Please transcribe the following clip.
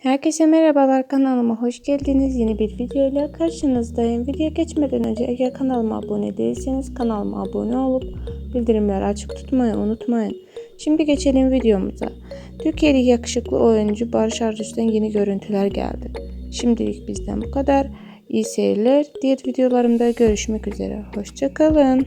Herkese merhabalar kanalıma hoş geldiniz. Yeni bir video ile karşınızdayım. Video geçmeden önce eğer kanalıma abone değilseniz kanalıma abone olup bildirimleri açık tutmayı unutmayın. Şimdi geçelim videomuza. Türkiye'li yakışıklı oyuncu Barış Arduç'tan yeni görüntüler geldi. Şimdilik bizden bu kadar. İyi seyirler. Diğer videolarımda görüşmek üzere. Hoşçakalın.